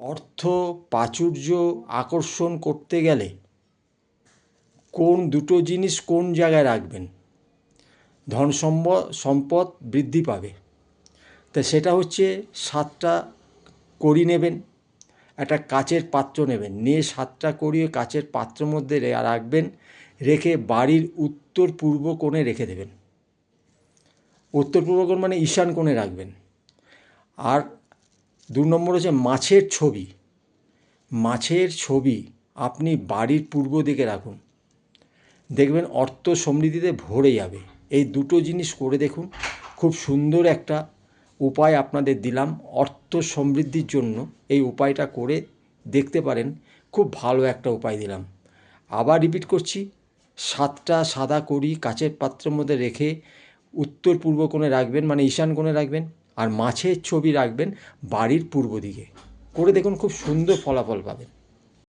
অর্থ প্রাচুর্য আকর্ষণ করতে গেলে কোন দুটো জিনিস কোন জায়গায় রাখবেন? ধন সম্পদ বৃদ্ধি পাবে। তা সেটা হচ্ছে সাতটা করি নেবেন, একটা কাচের পাত্র নেবেন। নিয়ে সাতটা ওই কাচের পাত্রের মধ্যে রাখবেন, রেখে বাড়ির উত্তর পূর্ব কোণে রেখে দেবেন। উত্তর পূর্ব কোণ মানে ঈশান কোণে রাখবেন। আর দু নম্বর হচ্ছে মাছের ছবি। মাছের ছবি আপনি বাড়ির পূর্ব দিকে রাখুন। দেখবেন অর্থ সমৃদ্ধিতে ভরে যাবে। এই দুটো জিনিস করে দেখুন। খুব সুন্দর একটা উপায় আপনাদের দিলাম। অর্থ সমৃদ্ধির জন্য এই উপায়টা করে দেখতে পারেন। খুব ভালো একটা উপায় দিলাম। আবার রিপিট করছি। সাতটা সাদা করি কাচের পাত্রের মধ্যে রেখে উত্তর পূর্ব কোণে রাখবেন মানে ঈশান কোণে রাখবেন। আর মাছের ছবি রাখবেন বাড়ির পূর্ব দিকে। করে দেখুন খুব সুন্দর ফলাফল পাবেন।